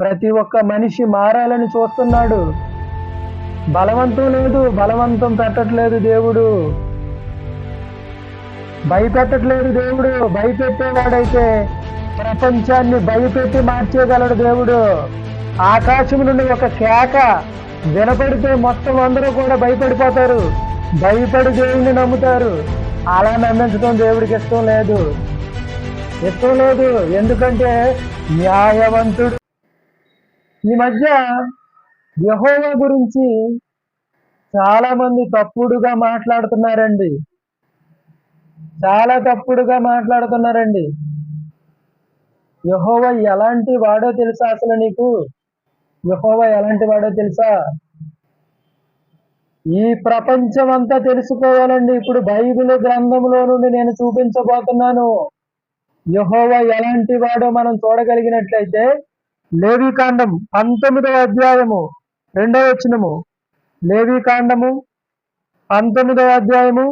ప్రతి ఒక్క మనిషి మారాలని చూస్తున్నాడు. బలవంతం లేదు బలవంతం పెట్టట్లేదు దేవుడు. భయపెట్టట్లేదు దేవుడు భయపెట్టేవాడైతే ప్రపంచాన్ని భయపెట్టి మార్చేయగలడు దేవుడు. ఆకాశం నుండి ఒక కేక వినపడితే మొత్తం అందరూ కూడా భయపడిపోతారు. భయపడి దేవుడిని నమ్ముతారు. అలా నమ్మించడం దేవుడికి ఇష్టం లేదు. ఇష్టం లేదు. ఎందుకంటే న్యాయవంతుడు ఈ మధ్య యహోవా గురించి చాలా మంది తప్పుడుగా మాట్లాడుతున్నారండి. చాలా తప్పుడుగా మాట్లాడుతున్నారండి. యహోవా ఎలాంటి వాడో తెలుసా అసలు నీకు? యహోవా ఎలాంటి వాడో తెలుసా? ఈ ప్రపంచం అంతా తెలుసుకోవాలండి. ఇప్పుడు బైబిల్ గ్రంథంలో నుండి నేను చూపించబోతున్నాను. యహోవా ఎలాంటి వాడో మనం చూడగలిగినట్లయితే లేవీకాండం పంతొమ్మిదవ అధ్యాయము రెండవ వచనము. లేవీకాండము పంతొమ్మిదవ అధ్యాయము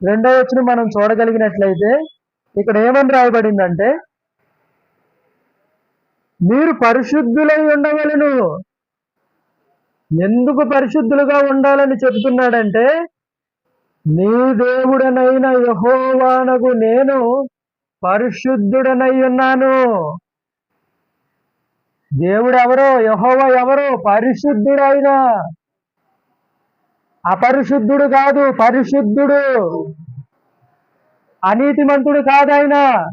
రెండవ వచనం మనం చూడగలిగినట్లయితే ఇక్కడ ఏమని రాయబడిందంటే మీరు పరిశుద్ధులై ఉండవలను. ఎందుకు పరిశుద్ధులుగా ఉండాలని చెబుతున్నాడంటే నీ దేవుడనైన యహోవానగు నేను పరిశుద్ధుడనై ఉన్నాను. దేవుడు ఎవరో యహోవ ఎవరో? పరిశుద్ధుడైన అపరిశుద్ధుడు కాదు పరిశుద్ధుడు. అనీతిమంతుడు కాదాయన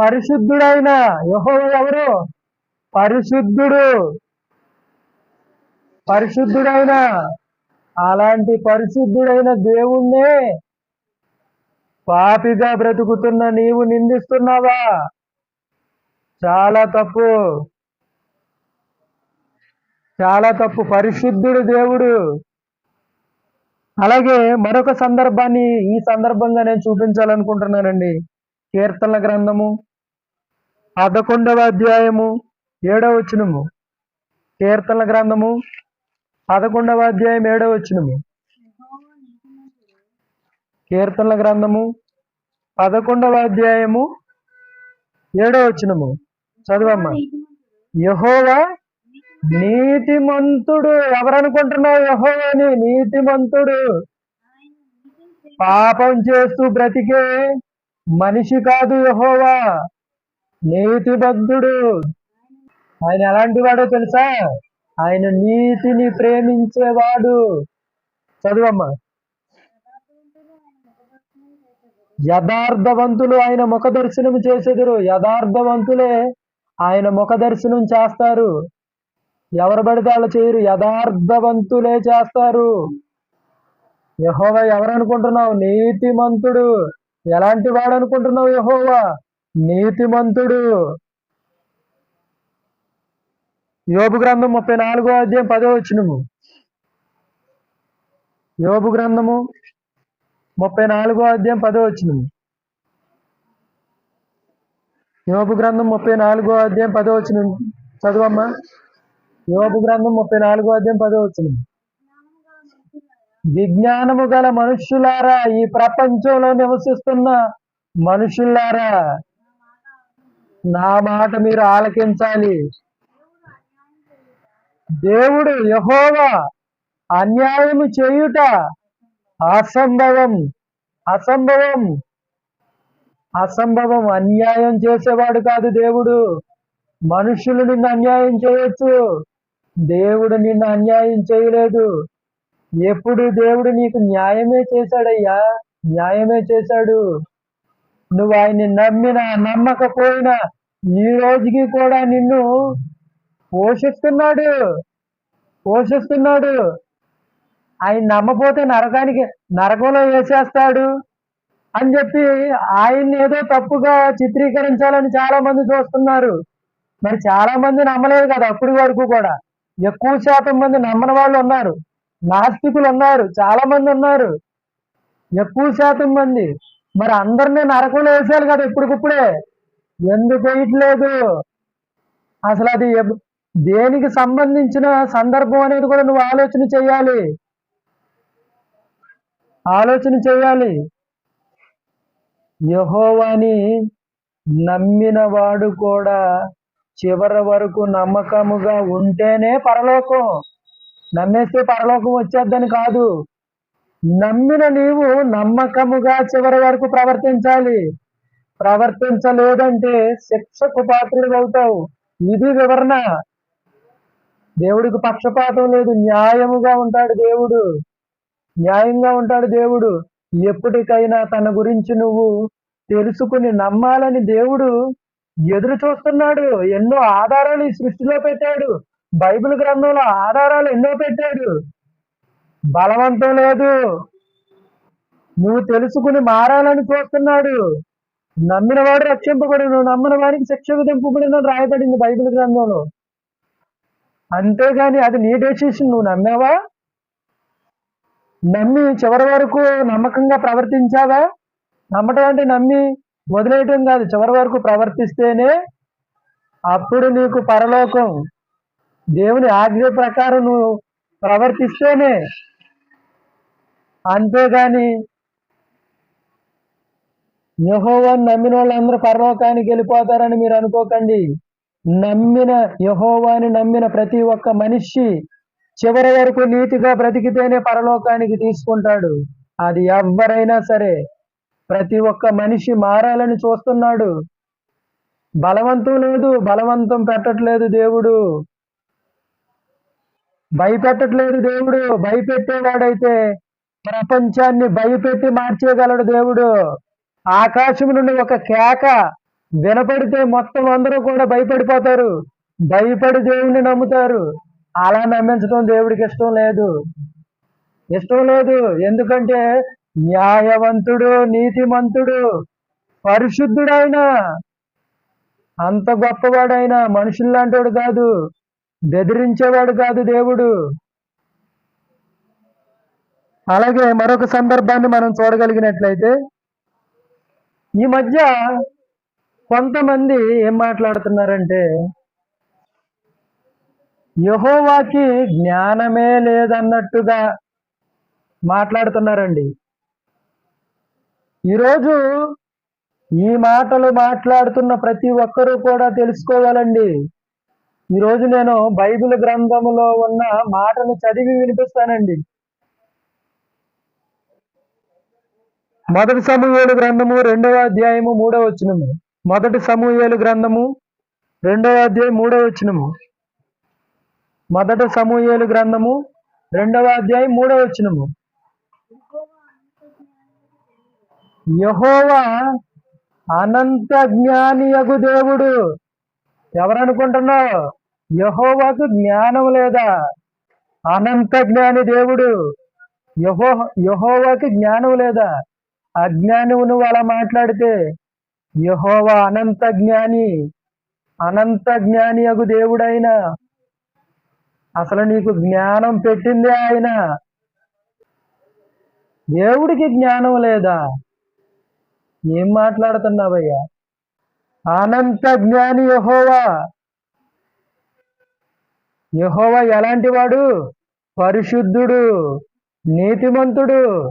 పరిశుద్ధుడైన యహోవ ఎవరు? పరిశుద్ధుడు. పరిశుద్ధుడైన అలాంటి పరిశుద్ధుడైన దేవుణ్ణే పాపిగా బ్రతుకుతున్న నీవు నిందిస్తున్నావా? చాలా తప్పు. చాలా తప్పు. పరిశుద్ధుడు దేవుడు. అలాగే మరొక సందర్భాన్ని ఈ సందర్భంగా నేను చూపించాలనుకుంటున్నానండి. కీర్తనల గ్రంథము పదకొండవ అధ్యాయము ఏడవ వచనము. కీర్తనల గ్రంథము పదకొండవ అధ్యాయం ఏడవ వచనము. కీర్తనల గ్రంథము పదకొండవ అధ్యాయము ఏడవ వచనము. చదవమ్మా. యహోవా నీతిమంతుడు ఎవరనుకుంటున్నావు యహోవాని? నీతిమంతుడు. పాపం చేస్తూ బ్రతికే మనిషి కాదు యహోవా. నీతిబద్ధుడు ఆయన ఎలాంటి వాడో తెలుసా? ఆయన నీతిని ప్రేమించేవాడు. చదువమ్మా. యథార్థవంతులు ఆయన ముఖ దర్శనం చేసేదురు. యథార్థవంతులే ఆయన ముఖ దర్శనం చేస్తారు. ఎవరు పడితే వాళ్ళు చేయరు యథార్థవంతులే చేస్తారు. యహోవా ఎవరనుకుంటున్నావు? నీతిమంతుడు. ఎలాంటి వాడు అనుకుంటున్నావు యహోవా? నీతిమంతుడు. యోబు గ్రంథం ముప్పై నాలుగో అధ్యాయం పదో వచ్చినము యోబు గ్రంథము ముప్పై నాలుగో అధ్యాయం పదో వచ్చినము యోబు గ్రంథం ముప్పై నాలుగో అధ్యాయం పదో వచ్చిన చదువమ్మా. యోబు గ్రంథం ముప్పై నాలుగో అధ్యాయం పదో వచ్చిన విజ్ఞానము గల మనుష్యులారా ఈ ప్రపంచంలో నివసిస్తున్న మనుషులారా నా మాట మీరు ఆలకించాలి. దేవుడు యహోవా అన్యాయము చేయుట అసంభవం అసంభవం అసంభవం అన్యాయం చేసేవాడు కాదు దేవుడు. మనుషులు నిన్ను అన్యాయం చేయొచ్చు. దేవుడు నిన్ను అన్యాయం చేయలేదు. ఎప్పుడు దేవుడు నీకు న్యాయమే చేశాడయ్యా? న్యాయమే చేశాడు. నువ్వు ఆయన్ని నమ్మినా నమ్మకపోయినా ఈ రోజుకి కూడా నిన్ను పోషిస్తున్నాడు. పోషిస్తున్నాడు. ఆయన నమ్మపోతే నరకానికి నరకంలో వేసేస్తాడు అని చెప్పి ఆయన్ని ఏదో తప్పుగా చిత్రీకరించాలని చాలా మంది చూస్తున్నారు. మరి చాలా మంది నమ్మలేదు కదా అప్పటి వరకు కూడా. ఎక్కువ శాతం మంది నమ్మని వాళ్ళు ఉన్నారు. నాస్తికులు ఉన్నారు. చాలా మంది ఉన్నారు. ఎక్కువ శాతం మంది. మరి అందరినీ నరకంలో వేసారు కదా ఇప్పటికిప్పుడే. ఎందుకు వేయట్లేదు? అసలు అది దేనికి సంబంధించిన సందర్భం అనేది కూడా నువ్వు ఆలోచన చేయాలి. ఆలోచన చేయాలి. యహోవాని నమ్మిన వాడు కూడా చివరి వరకు నమ్మకముగా ఉంటేనే పరలోకం. నమ్మేస్తే పరలోకం వచ్చేద్దని కాదు. నమ్మిన నీవు నమ్మకముగా చివరి వరకు ప్రవర్తించాలి. ప్రవర్తించలేదంటే శిక్షకు పాత్రుడు అవుతావు ఇది వివరణ. దేవుడికి పక్షపాతం లేదు. న్యాయముగా ఉంటాడు దేవుడు. న్యాయంగా ఉంటాడు దేవుడు. ఎప్పటికైనా తన గురించి నువ్వు తెలుసుకుని నమ్మాలని దేవుడు ఎదురు చూస్తున్నాడు ఎన్నో ఆధారాలు ఈ సృష్టిలో పెట్టాడు. బైబిల్ గ్రంథంలో ఆధారాలు ఎన్నో పెట్టాడు. బలవంతం లేదు. నువ్వు తెలుసుకుని మారాలని చూస్తున్నాడు. నమ్మిన వాడు రక్షింపబడును నమ్మిన వాడికి శిక్ష విధింపబడిన రాయబడింది బైబిల్ గ్రంథంలో. అంతేగాని అది నీ డెసిషన్ నువ్వు నమ్మావా? నమ్మి చివరి వరకు నమ్మకంగా ప్రవర్తించావా? నమ్మటం అంటే నమ్మి వదిలేయటం కాదు. చివరి వరకు ప్రవర్తిస్తేనే అప్పుడు నీకు పరలోకం. దేవుని ఆజ్ఞ ప్రకారం నువ్వు ప్రవర్తిస్తేనే. అంతేగాని యహోవన్ నమ్మిన వాళ్ళందరూ పరలోకానికి వెళ్ళిపోతారని మీరు అనుకోకండి. నమ్మిన యహోవాని నమ్మిన ప్రతి ఒక్క మనిషి చివరి వరకు నీతిగా బ్రతికితేనే పరలోకానికి తీసుకుంటాడు. అది ఎవరైనా సరే. ప్రతి ఒక్క మనిషి మారాలని చూస్తున్నాడు. బలవంతం లేదు బలవంతం పెట్టట్లేదు దేవుడు. భయపెట్టట్లేదు దేవుడు భయపెట్టేవాడైతే ప్రపంచాన్ని భయపెట్టి మార్చేయగలడు దేవుడు. ఆకాశం నుండి ఒక కేక వినపడితే మొత్తం అందరూ కూడా భయపడిపోతారు. భయపడి దేవుణ్ణి నమ్ముతారు. అలా నమ్మించడం దేవుడికి ఇష్టం లేదు. ఇష్టం లేదు. ఎందుకంటే న్యాయవంతుడు నీతిమంతుడు పరిశుద్ధుడైన అంత గొప్పవాడైన మనుషుల్లాంటివాడు కాదు బెదిరించేవాడు కాదు దేవుడు. అలాగే మరొక సందర్భాన్ని మనం చూడగలిగినట్లయితే ఈ మధ్య కొంతమంది ఏం మాట్లాడుతున్నారంటే యహోవాకి జ్ఞానమే లేదన్నట్టుగా మాట్లాడుతున్నారండి. ఈరోజు ఈ మాటలు మాట్లాడుతున్న ప్రతి ఒక్కరూ కూడా తెలుసుకోవాలండి. ఈరోజు నేను బైబిల్ గ్రంథములో ఉన్న మాటను చదివి వినిపిస్తానండి. మొదటి సమూహేలు గ్రంథము రెండవ అధ్యాయము మూడవ వచనము. మొదటి సమూహేలు గ్రంథము రెండవ అధ్యాయం మూడవ వచనము. మొదటి సమూహేలు గ్రంథము రెండవ అధ్యాయం మూడవ వచనము. యహోవా అనంత జ్ఞానియగు దేవుడు. ఎవరనుకుంటున్నావు? యహోవాకు జ్ఞానం లేదా? అనంత జ్ఞాని దేవుడు. యహో యహోవాకి జ్ఞానం లేదా? అజ్ఞానివు నువ్వు అలా మాట్లాడితే యహోవా అనంత జ్ఞాని అనంత జ్ఞాని అగు దేవుడైన. అసలు నీకు జ్ఞానం పెట్టిందే ఆయన. దేవుడికి జ్ఞానం లేదా? ఏం మాట్లాడుతున్నావయ్యా? అనంత జ్ఞాని యహోవా. యహోవా ఎలాంటి వాడు పరిశుద్ధుడు నీతిమంతుడు.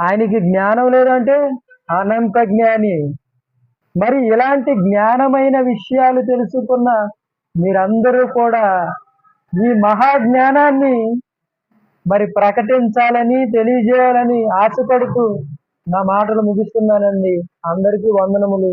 ఆయనకి జ్ఞానం లేదంటే అనంత జ్ఞాని. మరి ఇలాంటి జ్ఞానమైన విషయాలు తెలుసుకున్న మీరందరూ కూడా ఈ మహా జ్ఞానాన్ని మరి ప్రకటించాలని తెలియజేయాలని ఆశపడుతూ నా మాటలు ముగిస్తున్నానండి. అందరికీ వందనములు.